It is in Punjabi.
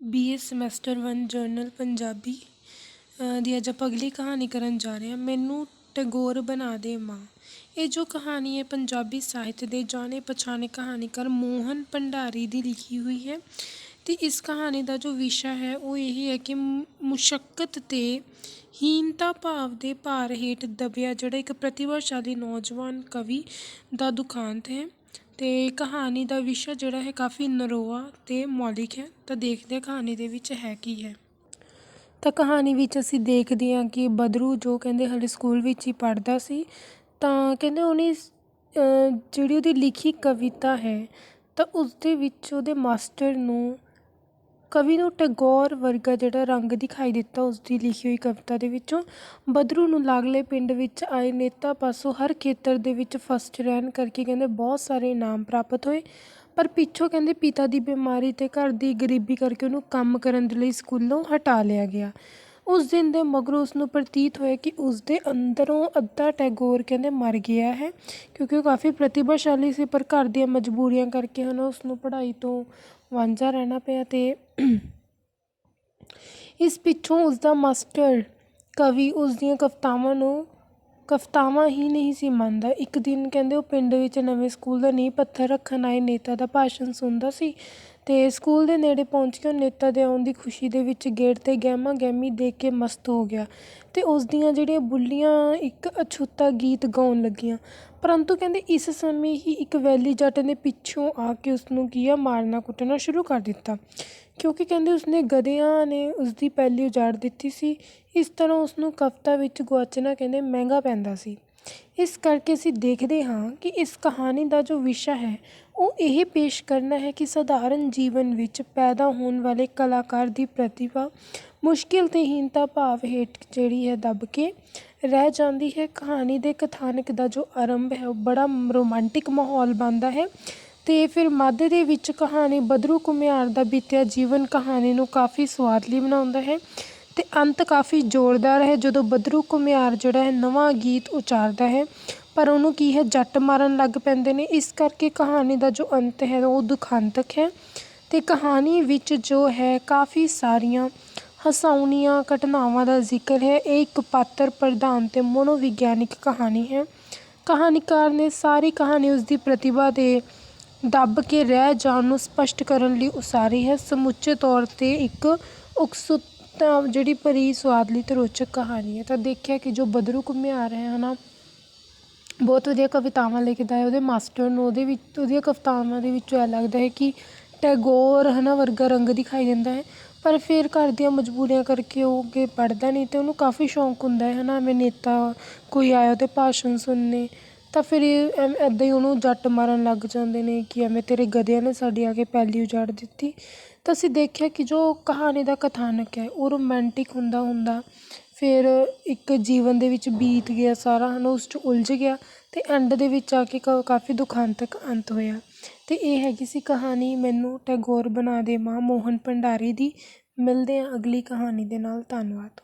B A semester one general Punjabi ਦੀ ਅੱਜ ਆਪਾਂ ਅਗਲੀ ਕਹਾਣੀ ਕਰਨ ਜਾ ਰਹੇ ਹਾਂ। ਮੈਨੂੰ ਟੈਗੋਰ ਬਣਾ ਦੇ ਮਾਂ। ਇਹ ਜੋ ਕਹਾਣੀ ਹੈ ਪੰਜਾਬੀ ਸਾਹਿਤ ਦੇ ਜਾਣੇ ਪਛਾਣੇ ਕਹਾਣੀਕਾਰ ਮੋਹਨ ਭੰਡਾਰੀ ਦੀ ਲਿਖੀ ਹੋਈ ਹੈ ਅਤੇ ਇਸ ਕਹਾਣੀ ਦਾ ਜੋ ਵਿਸ਼ਾ ਹੈ ਉਹ ਇਹ ਹੈ ਕਿ ਮੁਸ਼ੱਕਤ ਅਤੇ ਹੀਨਤਾ ਭਾਵ ਦੇ ਭਾਰ ਹੇਠ ਦਬਿਆ ਜਿਹੜਾ ਇੱਕ ਪ੍ਰਤਿਭਾਸ਼ਾਲੀ ਨੌਜਵਾਨ ਕਵੀ ਦਾ ਦੁਖਾਂਤ ਹੈ। ਅਤੇ ਕਹਾਣੀ ਦਾ ਵਿਸ਼ਾ ਜਿਹੜਾ ਹੈ ਕਾਫੀ ਨਰੋਆ ਅਤੇ ਮੌਲਿਕ ਹੈ। ਤਾਂ ਦੇਖਦੇ ਹਾਂ ਕਹਾਣੀ ਦੇ ਵਿੱਚ ਹੈ ਕੀ ਹੈ। ਤਾਂ ਕਹਾਣੀ ਵਿੱਚ ਅਸੀਂ ਦੇਖਦੇ ਹਾਂ ਕਿ ਬਦਰੂ ਜੋ ਕਹਿੰਦੇ ਹਾਲੇ ਸਕੂਲ ਵਿੱਚ ਹੀ ਪੜ੍ਹਦਾ ਸੀ, ਤਾਂ ਕਹਿੰਦੇ ਉਹਨੇ ਜਿਹੜੀ ਉਹਦੀ ਲਿਖੀ ਕਵਿਤਾ ਹੈ, ਤਾਂ ਉਸ ਦੇ ਵਿੱਚ ਉਹਦੇ ਮਾਸਟਰ ਨੂੰ ਕਵੀ ਨੂੰ ਟੈਗੋਰ ਵਰਗਾ ਜਿਹੜਾ ਰੰਗ ਦਿਖਾਈ ਦਿੱਤਾ ਉਸ ਦੀ ਲਿਖੀ ਹੋਈ ਕਵਿਤਾ ਦੇ ਵਿੱਚੋਂ, ਬਦਰੂ ਨੂੰ ਲਾਗਲੇ ਪਿੰਡ ਵਿੱਚ ਆਏ ਨੇਤਾ ਪਾਸੋਂ ਹਰ ਖੇਤਰ ਦੇ ਵਿੱਚ ਫਸਟ ਰਹਿਣ ਕਰਕੇ ਕਹਿੰਦੇ ਬਹੁਤ ਸਾਰੇ ਇਨਾਮ ਪ੍ਰਾਪਤ ਹੋਏ। ਪਰ ਪਿੱਛੋਂ ਕਹਿੰਦੇ ਪਿਤਾ ਦੀ ਬਿਮਾਰੀ ਅਤੇ ਘਰ ਦੀ ਗਰੀਬੀ ਕਰਕੇ ਉਹਨੂੰ ਕੰਮ ਕਰਨ ਦੇ ਲਈ ਸਕੂਲੋਂ ਹਟਾ ਲਿਆ ਗਿਆ। ਉਸ ਦਿਨ ਦੇ ਮਗਰੋਂ ਉਸਨੂੰ ਪ੍ਰਤੀਤ ਹੋਇਆ ਕਿ ਉਸ ਦੇ ਅੰਦਰੋਂ ਅੱਧਾ ਟੈਗੋਰ ਕਹਿੰਦੇ ਮਰ ਗਿਆ ਹੈ, ਕਿਉਂਕਿ ਉਹ ਕਾਫੀ ਪ੍ਰਤਿਭਾਸ਼ਾਲੀ ਸੀ, ਪਰ ਘਰ ਦੀਆਂ ਮਜਬੂਰੀਆਂ ਕਰਕੇ ਹਨ ਉਸਨੂੰ ਪੜ੍ਹਾਈ ਤੋਂ ਵਾਂਝਾ ਰਹਿਣਾ ਪਿਆ ਅਤੇ ਇਸ ਪਿੱਛੋਂ ਉਸਦਾ ਮਾਸਟਰ ਕਵੀ ਉਸ ਦੀਆਂ ਕਵਿਤਾਵਾਂ ਨੂੰ ਕਵਿਤਾਵਾਂ ਹੀ ਨਹੀਂ ਸੀ ਮੰਨਦਾ। ਇੱਕ ਦਿਨ ਕਹਿੰਦੇ ਉਹ ਪਿੰਡ ਵਿੱਚ ਨਵੇਂ ਸਕੂਲ ਦਾ ਨੀਂਹ ਪੱਥਰ ਰੱਖਣ ਆਏ। ਨੇਤਾ ਦਾ ਭਾਸ਼ਣ ਸੁਣਦਾ ਸੀ ਅਤੇ ਸਕੂਲ ਦੇ ਨੇੜੇ ਪਹੁੰਚ ਕੇ ਉਹ ਨੇਤਾ ਦੇ ਆਉਣ ਦੀ ਖੁਸ਼ੀ ਦੇ ਵਿੱਚ ਗੇਟ 'ਤੇ ਗਹਿਮਾ ਗਹਿਮੀ ਦੇਖ ਕੇ ਮਸਤ ਹੋ ਗਿਆ ਅਤੇ ਉਸ ਦੀਆਂ ਜਿਹੜੀਆਂ ਬੁੱਲੀਆਂ ਇੱਕ ਅਛੂਤਾ ਗੀਤ ਗਾਉਣ ਲੱਗੀਆਂ। ਪਰੰਤੂ ਕਹਿੰਦੇ ਇਸ ਸਮੇਂ ਹੀ ਇੱਕ ਵੈਲੀ ਜੱਟ ਨੇ ਪਿੱਛੋਂ ਆ ਕੇ ਉਸਨੂੰ ਕੀ ਆ ਮਾਰਨਾ ਕੁੱਟਣਾ ਸ਼ੁਰੂ ਕਰ ਦਿੱਤਾ। ਕਿਉਂਕਿ ਕਹਿੰਦੇ ਉਸਨੇ ਗਧਿਆਂ ਨੇ ਉਸਦੀ ਪੈਲੀ ਉਜਾੜ ਦਿੱਤੀ ਸੀ। ਇਸ ਤਰ੍ਹਾਂ ਉਸਨੂੰ ਕਵਿਤਾ ਵਿੱਚ ਗੁਆਚਣਾ ਕਹਿੰਦੇ ਮਹਿੰਗਾ ਪੈਂਦਾ ਸੀ। ਇਸ ਕਰਕੇ ਅਸੀਂ ਦੇਖਦੇ ਹਾਂ ਕਿ ਇਸ ਕਹਾਣੀ ਦਾ ਜੋ ਵਿਸ਼ਾ ਹੈ, ਉਹ ਇਹ ਪੇਸ਼ ਕਰਨਾ ਹੈ ਕਿ ਸਧਾਰਨ ਜੀਵਨ ਵਿੱਚ ਪੈਦਾ ਹੋਣ ਵਾਲੇ ਕਲਾਕਾਰ ਦੀ ਪ੍ਰਤਿਭਾ, ਮੁਸ਼ਕਿਲ ਅਤੇ ਹੀਨਤਾ ਭਾਵ ਹੇਠ ਜਿਹੜੀ ਹੈ ਦੱਬ ਕੇ ਰਹਿ ਜਾਂਦੀ ਹੈ। ਕਹਾਣੀ ਦੇ ਕਥਾਨਕ ਦਾ ਜੋ ਆਰੰਭ ਹੈ, ਉਹ ਬੜਾ ਰੋਮਾਂਟਿਕ ਮਾਹੌਲ ਬਣਦਾ ਹੈ। ਅਤੇ ਫਿਰ ਮੱਧ ਦੇ ਵਿੱਚ ਕਹਾਣੀ ਬਦਰੂ ਘੁਮਿਆਰ ਦਾ ਬੀਤਿਆ ਜੀਵਨ ਕਹਾਣੀ ਨੂੰ ਕਾਫੀ ਸੁਆਦਲੀ ਬਣਾਉਂਦਾ ਹੈ ਅਤੇ ਅੰਤ ਕਾਫੀ ਜ਼ੋਰਦਾਰ ਹੈ, ਜਦੋਂ ਬਦਰੂ ਘੁਮਿਆਰ ਜਿਹੜਾ ਹੈ ਨਵਾਂ ਗੀਤ ਉਚਾਰਦਾ ਹੈ, ਪਰ ਉਹਨੂੰ ਕੀ ਹੈ, ਜੱਟ ਮਾਰਨ ਲੱਗ ਪੈਂਦੇ ਨੇ। ਇਸ ਕਰਕੇ ਕਹਾਣੀ ਦਾ ਜੋ ਅੰਤ ਹੈ, ਉਹ ਦੁਖਾਂਤਕ ਹੈ। ਅਤੇ ਕਹਾਣੀ ਵਿੱਚ ਜੋ ਹੈ, ਕਾਫੀ ਸਾਰੀਆਂ ਹਸਾਉਣੀਆਂ ਘਟਨਾਵਾਂ ਦਾ ਜ਼ਿਕਰ ਹੈ। ਇਹ ਇੱਕ ਪਾਤਰ ਪ੍ਰਧਾਨ ਅਤੇ ਮਨੋਵਿਗਿਆਨਿਕ ਕਹਾਣੀ ਹੈ। ਕਹਾਣੀਕਾਰ ਨੇ ਸਾਰੀ ਕਹਾਣੀ ਉਸਦੀ ਪ੍ਰਤਿਭਾ ਦੇ ਦੱਬ ਕੇ ਰਹਿ ਜਾਣ ਨੂੰ ਸਪੱਸ਼ਟ ਕਰਨ ਲਈ ਉਸਾਰੀ ਹੈ। ਸਮੁੱਚੇ ਤੌਰ 'ਤੇ ਇੱਕ ਉਕਸੁਕਤਾ ਜਿਹੜੀ ਭਰੀ ਸਵਾਦਲੀ ਅਤੇ ਰੋਚਕ ਕਹਾਣੀ ਹੈ। ਤਾਂ ਦੇਖਿਆ ਕਿ ਜੋ ਬਦਰੂ ਘੁਮਿਆਰ ਹੈ ਹੈ ਨਾ ਬਹੁਤ ਵਧੀਆ ਕਵਿਤਾਵਾਂ ਲਿਖਦਾ ਹੈ। ਉਹਦੇ ਮਾਸਟਰ ਨੂੰ ਉਹਦੇ ਵਿੱਚ, ਉਹਦੀਆਂ ਕਵਿਤਾਵਾਂ ਦੇ ਵਿੱਚੋਂ ਇਹ ਲੱਗਦਾ ਹੈ ਕਿ ਟੈਗੋਰ ਹੈ ਨਾ ਵਰਗਾ ਰੰਗ ਦਿਖਾਈ ਦਿੰਦਾ ਹੈ। ਪਰ ਫਿਰ ਘਰ ਦੀਆਂ ਮਜਬੂਰੀਆਂ ਕਰਕੇ ਉਹ ਅੱਗੇ ਪੜ੍ਹਦਾ ਨਹੀਂ ਅਤੇ ਉਹਨੂੰ ਕਾਫੀ ਸ਼ੌਂਕ ਹੁੰਦਾ ਹੈ ਨਾ ਐਵੇਂ ਨੇਤਾ ਕੋਈ ਆਇਆ ਉਹਦੇ ਭਾਸ਼ਣ ਸੁਣਨੇ। ਤਾਂ ਫਿਰ ਇੱਦਾਂ ਹੀ ਉਹਨੂੰ ਜੱਟ ਮਾਰਨ ਲੱਗ ਜਾਂਦੇ ਨੇ ਕਿ ਐਵੇਂ ਤੇਰੇ ਗਧਿਆਂ ਨੇ ਸਾਡੀ ਆ ਕੇ ਪੈਲੀ ਉਜਾੜ ਦਿੱਤੀ। ਤਾਂ ਅਸੀਂ ਦੇਖਿਆ ਕਿ ਜੋ ਕਹਾਣੀ ਦਾ ਕਥਾਨਕ ਹੈ, ਉਹ ਰੋਮੈਂਟਿਕ ਹੁੰਦਾ ਹੁੰਦਾ ਫਿਰ ਇੱਕ ਜੀਵਨ ਦੇ ਵਿੱਚ ਬੀਤ ਗਿਆ ਸਾਰਾ ਹੈ ਨਾ ਉਸ 'ਚ ਉਲਝ ਗਿਆ ਅਤੇ ਐਂਡ ਦੇ ਵਿੱਚ ਆ ਕੇ ਕ, ਕਾਫੀ ਦੁਖਾਂਤਕ ਅੰਤ ਹੋਇਆ। ਅਤੇ ਇਹ ਹੈਗੀ ਸੀ ਕਹਾਣੀ ਮੈਨੂੰ ਟੈਗੋਰ ਬਣਾ ਦੇ ਮਾਂ ਮੋਹਨ ਭੰਡਾਰੀ ਦੀ। ਮਿਲਦੇ ਹਾਂ ਅਗਲੀ ਕਹਾਣੀ ਦੇ ਨਾਲ। ਧੰਨਵਾਦ।